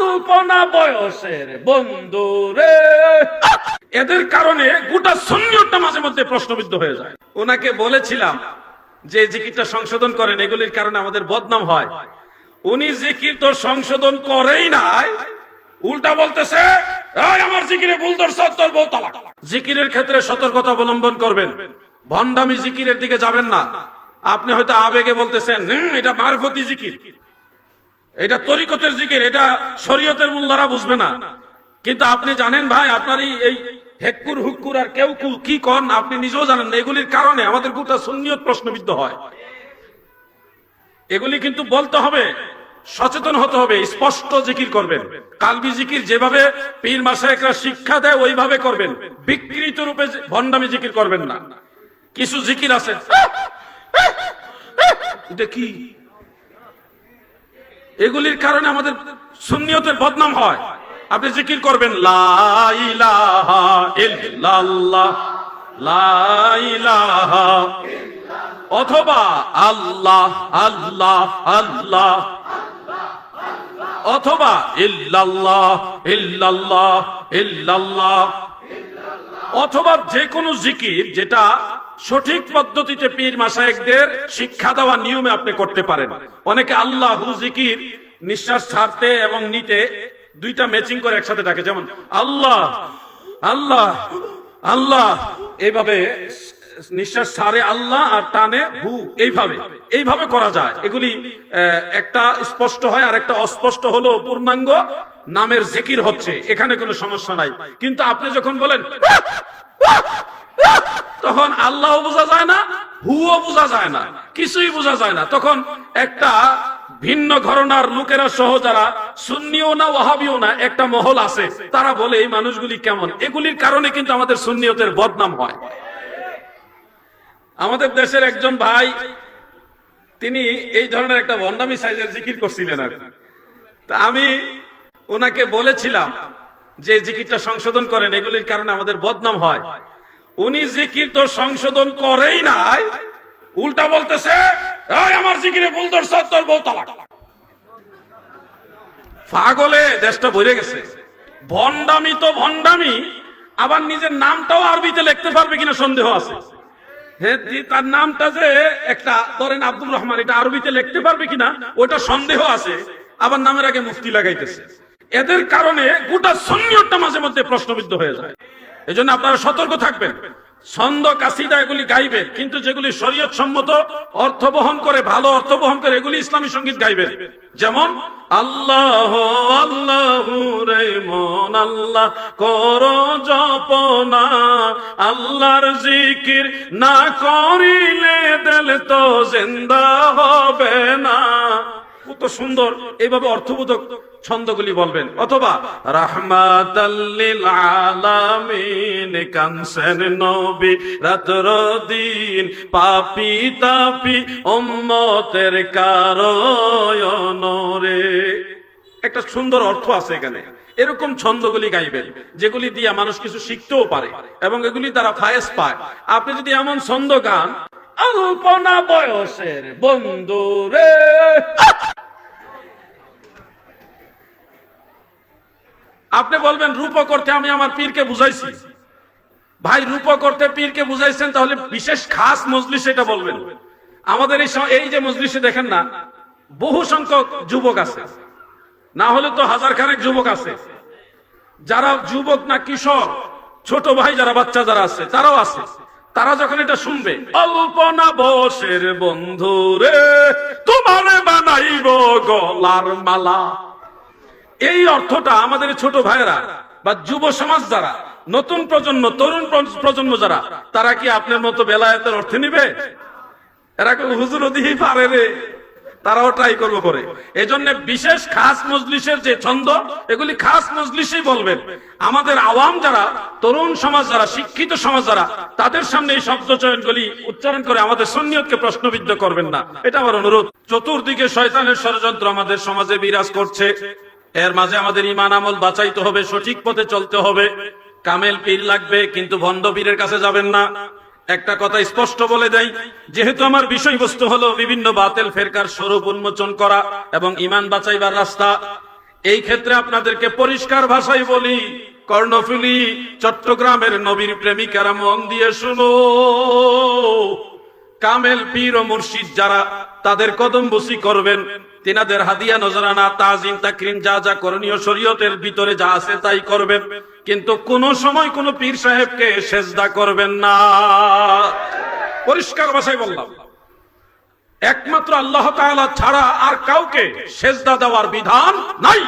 অল্পনা বয়সের বন্ধু রে। এদের কারণে গোটা সন্নিয়তটা মাঝে মধ্যে প্রশ্নবিদ্ধ হয়ে যায়। ওনাকে বলেছিলাম যে জিকিরটা সংশোধন করেন, এগুলির কারণে আমাদের বদনাম হয়। উনি জিকির তো সংশোধন করেই নাই, উল্টা বলতেছে, "এই আমার জিকিরে ভুল ধরছ, তোর বউ তালাক। জিকিরের ক্ষেত্রে সতর্কতা অবলম্বন করবেন। ভণ্ডামি জিকিরের দিকে যাবেন না। আপনি হয়তো আবেগে বলতেছেন এটা মারফতি জিকির। এটা তরিকতের জিকির, এটা শরীয়তের মূল দ্বারা বুঝবে না। কিন্তু আপনি জানেন ভাই, আপনার এই- হেক্কুর হুক্কুর আর কেউ কু- কন, আপনি নিজেও জানেন না। এগুলির কারণে আমাদের গোটা সুন্নিয়ত প্রশ্নবিদ্ধ হয়। এগুলি কিন্তু বলতে হবে, সচেতন হতে হবে, স্পষ্ট জিকির করবেন। কালবি জিকির যেভাবে পীর মাসায়করা শিক্ষা দেয়, ওইভাবে করবেন। বিকৃত রূপে ভণ্ডামি জিকির করবেন না। কিছু জিকির আছে। এটা কি? এগুলির কারণে আমাদের সুন্নিয়তের বদনাম হয়। আপনি জিকির করবেন অথবা আল্লাহ আল্লাহ আল্লাহ, অথবা ইল্লাল্লাহ ইল্লাল্লাহ ইল্লাল্লাহ, অথবা যে কোনো জিকির যেটা সঠিক পদ্ধতিতে পীর মাসায়কদের শিক্ষা দেওয়া নিয়মে আপনি করতে পারেন। অনেকে আল্লাহ হুজিকির নিঃশ্বাস ছাড়তে এবং নিতে দুইটা ম্যাচিং করে একসাথে ডাকে। যেমন, আল্লাহ আল্লাহ আল্লাহ এইভাবে নিঃশ্বাস ছাড়ে আল্লাহ আর টানে হু এইভাবে এইভাবে করা যায়। এগুলি একটা স্পষ্ট হয় আর একটা অস্পষ্ট হলো পূর্ণাঙ্গ নামের জিকির হচ্ছে। এখানে কোনো সমস্যা নাই। কিন্তু আপনি যখন বলেন, তখন আল্লাহ বোঝা যায় না হুও বোঝা যায় না, কিছুই বোঝা যায় না। তখন একটা ভিন্ন ঘরনার লোকেরা সহ যারা সুন্নিও না ওহাবিও না, একটা মহল আছে, তারা বলে, এই মানুষগুলি কেমন? এগুলির কারণে কিন্তু আমাদের সুন্নিয়তের বদনাম হয়। আমাদের দেশের একজন ভাই, তিনি এই ধরনের একটা বন্ডামি সাইজের জিকির করছিলেন আর তা আমি ওনাকে বলেছিলাম যে জিকিরটা সংশোধন করেন, এগুলির কারণে আমাদের বদনাম হয়। উনি জিকির তো সংশোধন করেই নাই, উল্টা বলতেছে, "এই আমার জিকিরে ভুল ধরছ, তোর বউ পাগলে দেশটা ভরে গেছে। ভন্ডামি তো ভন্ডামি আবার নিজের নামটাও আরবিতে লিখতে পারবে কিনা সন্দেহ আছে। তার নামটা যে একটা, ধরেন আব্দুর রহমান, এটা আরবিতে লিখতে পারবে কিনা, ওটা সন্দেহ আছে, আবার নামের আগে মুফতি লাগাইতেছে। এদের কারণে গোটা সন্নিয়তটা মাঝে মধ্যে প্রশ্নবিদ্ধ হয়ে যায়। এই জন্য আপনারা সতর্ক থাকবেন। ছন্দ কাসিদা এগুলি গাইবেন কিন্তু যেগুলি শরীয়ত সম্মত, অর্থ বহন করে, ভালো অর্থ বহন করে, এগুলি ইসলামী সংগীত গাইবেন যেমন, আল্লাহ আল্লাহ রে মন আল্লাহ, করো জপনা, আল্লাহর জিকির না করিলে দিল তো জিন্দা হবে না। কত সুন্দর এইভাবে অর্থবোধক ছন্দগুলি বলবেন। অথবা রাহমাতাল্লিল কানসেন নবী রাতর দিন পাপি তাপি উম্মতের কারণ রে একটা সুন্দর অর্থ আছে এখানে। এরকম ছন্দগুলি গাইবেন, যেগুলি দিয়ে মানুষ কিছু শিখতেও পারে এবং এগুলি তারা ফায়েস পায়। আপনি যদি এমন ছন্দ গান অল্পনা বয়সের বন্ধু রে। আপনি বলবেন রূপ করতে আমি আমার পীরকে বুঝাইছি। ভাই রূপ করতে পীরকে বুঝাইছেন, তাহলে বিশেষ খাস মজলিস এটা বলবেন। আমাদের এই এই যে মজলিসে দেখেন না, বহু সংখ্যক যুবক আছে। না হলে তো হাজার খানেক যুবক আছে। যারা যুবক না কিশোর, ছোট ভাই যারা, বাচ্চা যারা আছে, তারাও আছে। তারা যখন এটা শুনবে, অল্পনা বসের বন্ধু রে তোমার বানাইব গলার মালা। এই অর্থটা আমাদের ছোট ভাইয়েরা বা যুব সমাজ যারা, নতুন প্রজন্ম, তরুণ প্রজন্ম যারা, তারা কি আপনার মতো বেলায়েতের অর্থে নিবে? এরা হুজুর দিহি পারে রে। তারাও ট্রাই করব করে এই জন্য বিশেষ খাস মজলিসের যে ছন্দ, এগুলি খাস মজলিসেই বলবেন। আমাদের আওয়াম যারা, তরুণ সমাজ যারা, শিক্ষিত সমাজ যারা, তাদের সামনে এই শব্দ চয়নগুলি উচ্চারণ করে আমাদের সন্নিয়তকে প্রশ্নবিদ্ধ করবেন না। এটা আমার অনুরোধ। চতুর্দিকে শয়তানের ষড়যন্ত্র আমাদের সমাজে বিরাজ করছে। এর মাঝে আমাদের ইমান আমল বাঁচাইতে হবে, সঠিক পথে চলতে হবে। কামেল পীর লাগবে, কিন্তু ভণ্ড পীরের কাছে যাবেন না। একটা কথা স্পষ্ট বলে দেয় যেহেতু আমার বিষয়বস্তু হলো বিভিন্ন বাতেল ফেরকার স্বরূপ উন্মোচন করা এবং ইমান বাঁচাইবার রাস্তা, এই ক্ষেত্রে আপনাদেরকে পরিষ্কার ভাষায় বলি, কর্ণফুলি চট্টগ্রামের নবীর প্রেমিকারা মন দিয়ে শুনো। কামেল পীর ও মুর্শিদ যারা, তাদের কদম বসি করবেন। তিনাদের হাদিয়া নজরানা, তাজিম, তাকরিম যা যা করণীয় শরীয়তের ভিতরে যা আছে তাই করবেন। কিন্তু কোন সময় কোন পীর সাহেবকে সেজদা করবেন না। পরিষ্কার ভাষায় বললাম, একমাত্র আল্লাহ ছাড়া আর কাউকে সেজদা দেওয়ার বিধান নাই।